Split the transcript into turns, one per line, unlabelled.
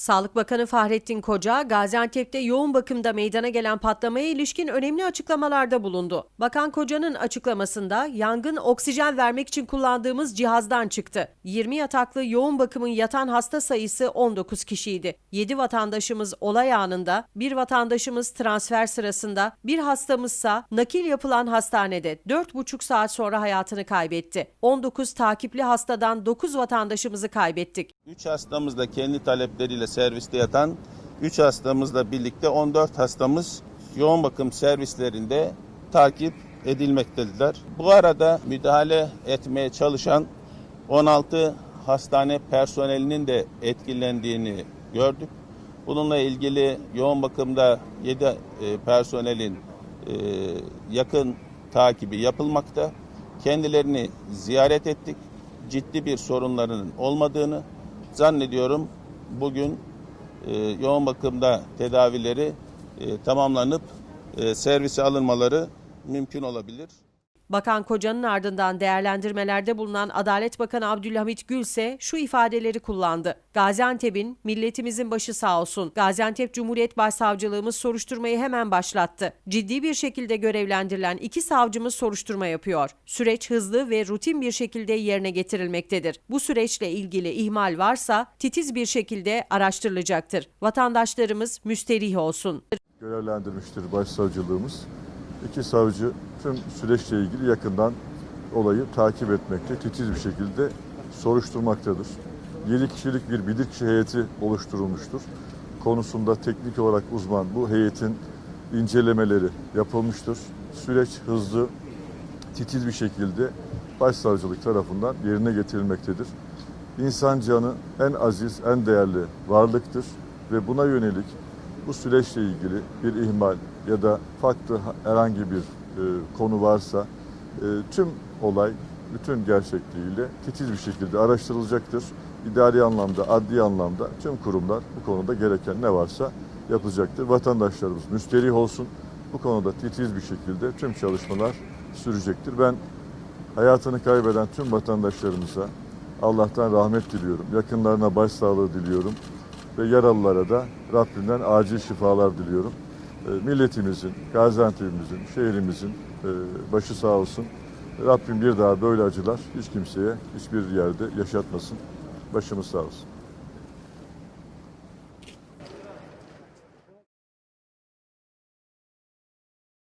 Sağlık Bakanı Fahrettin Koca, Gaziantep'te yoğun bakımda meydana gelen patlamaya ilişkin önemli açıklamalarda bulundu. Bakan Koca'nın açıklamasında yangın oksijen vermek için kullandığımız cihazdan çıktı. 20 yataklı yoğun bakımın yatan hasta sayısı 19 kişiydi. 7 vatandaşımız olay anında, bir vatandaşımız transfer sırasında, bir hastamızsa nakil yapılan hastanede 4,5 saat sonra hayatını kaybetti. 19 takipli hastadan 9 vatandaşımızı kaybettik.
3 hastamız da kendi talepleriyle serviste yatan 3 hastamızla birlikte 14 hastamız yoğun bakım servislerinde takip edilmektedirler. Bu arada müdahale etmeye çalışan 16 hastane personelinin de etkilendiğini gördük. Bununla ilgili yoğun bakımda 7 personelin e, yakın takibi yapılmakta. Kendilerini ziyaret ettik. Ciddi bir sorunlarının olmadığını zannediyorum. Bugün e, yoğun bakımda tedavileri e, tamamlanıp e, servise alınmaları mümkün olabilir.
Bakan Koca'nın ardından değerlendirmelerde bulunan Adalet Bakanı Abdülhamit Gül ise şu ifadeleri kullandı. Gaziantep'in milletimizin başı sağ olsun. Gaziantep Cumhuriyet Başsavcılığımız soruşturmayı hemen başlattı. Ciddi bir şekilde görevlendirilen iki savcımız soruşturma yapıyor. Süreç hızlı ve rutin bir şekilde yerine getirilmektedir. Bu süreçle ilgili ihmal varsa titiz bir şekilde araştırılacaktır. Vatandaşlarımız müsterih olsun.
görevlendirmiştir başsavcılığımız. İki savcı tüm süreçle ilgili yakından olayı takip etmekte, titiz bir şekilde soruşturmaktadır. 7 kişilik bir bilirkişi heyeti oluşturulmuştur. Konusunda teknik olarak uzman bu heyetin incelemeleri yapılmıştır. Süreç hızlı, titiz bir şekilde başsavcılık tarafından yerine getirilmektedir. İnsan canı en aziz, en değerli varlıktır ve buna yönelik bu süreçle ilgili bir ihmal ya da farklı herhangi bir e, konu varsa e, tüm olay bütün gerçekliğiyle titiz bir şekilde araştırılacaktır. İdari anlamda, adli anlamda tüm kurumlar bu konuda gereken ne varsa yapacaktır. Vatandaşlarımız müsterih olsun. Bu konuda titiz bir şekilde tüm çalışmalar sürecektir. Ben hayatını kaybeden tüm vatandaşlarımıza Allah'tan rahmet diliyorum. Yakınlarına başsağlığı diliyorum. Ve yaralılara da Rabbimden acil şifalar diliyorum. E, Milletimizin, Gaziantep'imizin, şehrimizin e, başı sağ olsun. Rabbim bir daha böyle acılar hiç kimseye hiçbir yerde yaşatmasın. Başımız sağ olsun.